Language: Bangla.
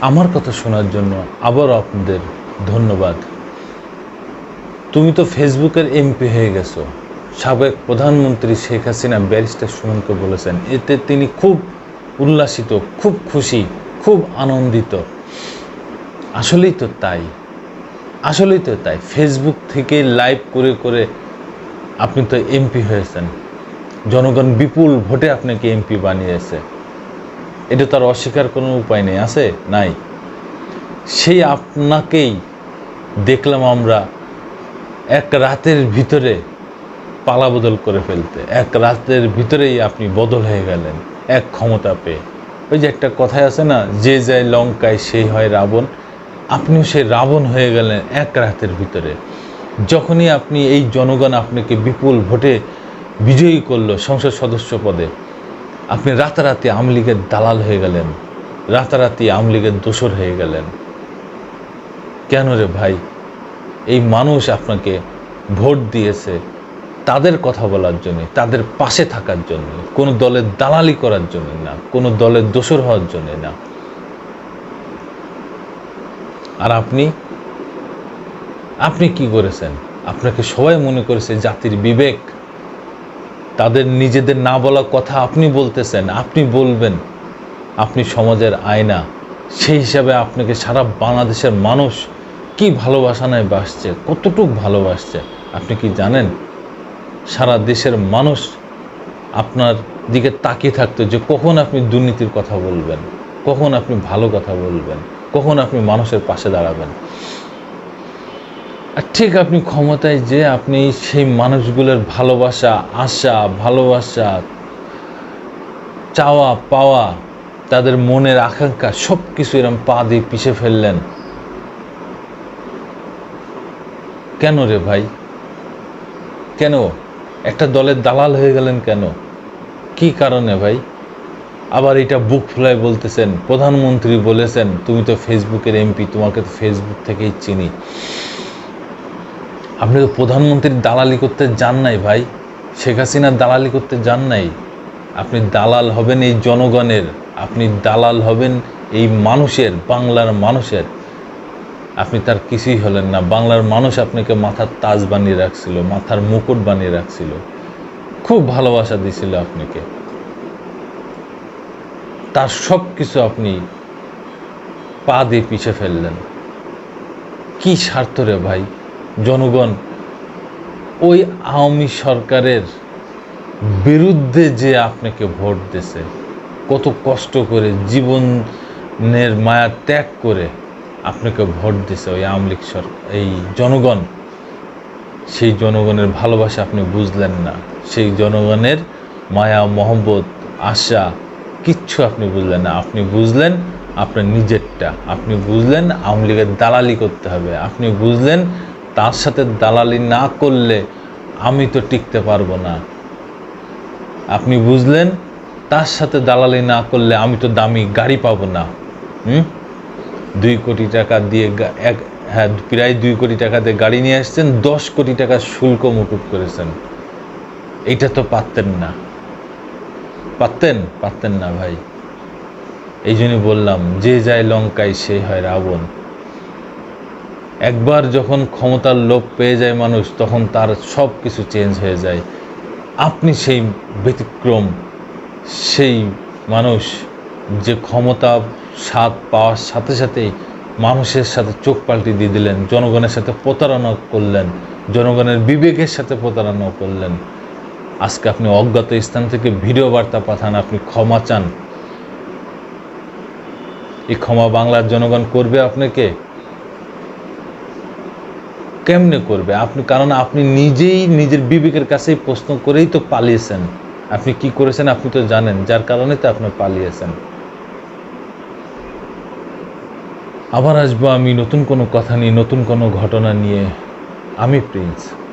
আমার কথা শোনার জন্য আবারও আপনাদের ধন্যবাদ। তুমি তো ফেসবুকের এমপি হয়ে গেছো। সাবেক প্রধানমন্ত্রী শেখ হাসিনা ব্যারিস্টার সুমনকে বলেছেন, এতে তিনি খুব উল্লাসিত, খুব খুশি, খুব আনন্দিত। আসলেই তো তাই। আসলেই তো তাই। ফেসবুক থেকে লাইভ করে করে আপনি তো এমপি হয়েছেন। জনগণ বিপুল ভোটে আপনাকে এমপি বানিয়েছে। এটা তার অস্বীকার কোনো উপায় নেই, আছে? নাই। সেই আপনাকেই দেখলাম আমরা এক রাতের ভিতরে পালা বদল করে ফেলতে। এক রাতের ভিতরেই আপনি বদল হয়ে গেলেন, এক ক্ষমতা পেয়ে। ওই যে একটা কথায় আছে না, যে যায় লঙ্কায় সেই হয় রাবণ। আপনিও সেই রাবণ হয়ে গেলেন এক রাতের ভিতরে। যখনই আপনি এই জনগণ আপনাকে বিপুল ভোটে বিজয়ী করল সংসদ সদস্য পদে আপনি রাতারাতি আওয়ামী লীগের দালাল হয়ে গেলেন, রাতারাতি আওয়ামী লীগের দোসর হয়ে গেলেন। কেন রে ভাই? এই মানুষ আপনাকে ভোট দিয়েছে তাদের কথা বলার জন্য, তাদের পাশে থাকার জন্য, কোনো দলের দালালি করার জন্য না, কোনো দলের দোসর হওয়ার জন্য না। আর আপনি? আপনি কি করেছেন? আপনাকে সবাই মনে করেছে জাতির বিবেক তাদের নিজেদের না বলা কথা আপনি বলতেছেন, আপনি বলবেন, আপনি সমাজের আয়না। সেই হিসাবে আপনাকে সারা বাংলাদেশের মানুষ কি ভালোবাসা নাই বাসছে, কতটুক ভালোবাসছে, আপনি কি জানেন? সারা দেশের মানুষ আপনার দিকে তাকিয়ে থাকতো যে কখন আপনি দুর্নীতির কথা বলবেন, কখন আপনি ভালো কথা বলবেন, কখন আপনি মানুষের পাশে দাঁড়াবেন। ঠিক আপনি ক্ষমতায় যে আপনি সেই মানুষগুলোর ভালোবাসা, আশা, ভালোবাসা, চাওয়া, পাওয়া, তাদের মনের আকাঙ্ক্ষা সব কিছু এরম পা দিয়ে পিষে ফেললেন। কেন রে ভাই? কেন? একটা দলের দালাল হয়ে গেলেন কেন? কি কারণে ভাই? আবার এটা বুক ফুলায় বলতেছেন, প্রধানমন্ত্রী বলেছেন, তুমি তো ফেসবুকের এমপি, তোমাকে তো ফেসবুক থেকেই চিনি। আপনি তো প্রধানমন্ত্রীর দালালি করতে যান নাই ভাই। শেখ হাসিনার দালালি করতে যান নাই। আপনি দালাল হবেন এই জনগণের। আপনি দালাল হবেন এই মানুষের, বাংলার মানুষের। আপনি তার কিছুই হলেন না। বাংলার মানুষ আপনাকে মাথার তাজ বানিয়ে রাখছিল, মাথার মুকুট বানিয়ে রাখছিল। খুব ভালোবাসা দিছিল আপনাকে। তার সব কিছু আপনি পা দিয়ে পিছিয়ে ফেললেন। কি স্বার্থ রে ভাই? জনগণ, ওই আওয়ামী সরকারের বিরুদ্ধে যে আপনাকে ভোট দিছে কত কষ্ট করে জীবনের মায়া ত্যাগ করে আপনাকে ভোট দিছে ওই আওয়ামী লীগ সরকার এই জনগণ, সেই জনগণের ভালোবাসা আপনি বুঝলেন না। সেই জনগণের মায়া, মহব্বত, আশা, কিচ্ছু আপনি বুঝলেন না। আপনি বুঝলেন আপনার নিজেরটা, আপনি বুঝলেন আওয়ামী লীগের দালালি করতে হবে, আপনি বুঝলেন তার সাথে দালালি না করলে আমি তো টিকতে পারব না। আপনি বুঝলেন? তার সাথে দালালি না করলে আমি তো দামি গাড়ি পাবো না। হুম? দুই কোটি টাকা দিয়ে এক হ্যাঁ প্রায় দুই কোটি টাকা দিয়ে গাড়ি নিয়ে আসছেন, দশ কোটি টাকা শুল্ক মুকুব করেছেন। এইটা তো পারতেন না। পারতেন? পারতেন না ভাই। এই জন্য বললাম, যে যায় লঙ্কায় সে হয় রাবণ। একবার যখন ক্ষমতার লোভ পেয়ে যায় মানুষ, তখন তার সব কিছু চেঞ্জ হয়ে যায়। আপনি সেই ব্যতিক্রম, সেই মানুষ যে ক্ষমতা, স্বাদ পাওয়ার সাথে সাথেই মানুষের সাথে চোখ পাল্টি দিয়ে দিলেন, জনগণের সাথে প্রতারণা করলেন, জনগণের বিবেকের সাথে প্রতারণা করলেন। আজকে আপনি অজ্ঞাত স্থান থেকে ভিডিও বার্তা পাঠান, আপনি ক্ষমা চান। এই ক্ষমা বাংলার জনগণ করবে আপনাকে। কেমনে করবে? আপনি কারণ আপনি নিজেই নিজের বিবেকের কাছেই প্রশ্ন করেই তো পালিয়েছেন। আপনি কি করেছেন আপনি তো জানেন, যার কারণে তো আপনি পালিয়েছেন। আবার আসব আমি নতুন কোনো কথা নিয়ে, নতুন কোনো ঘটনা নিয়ে। আমি প্রিন্স।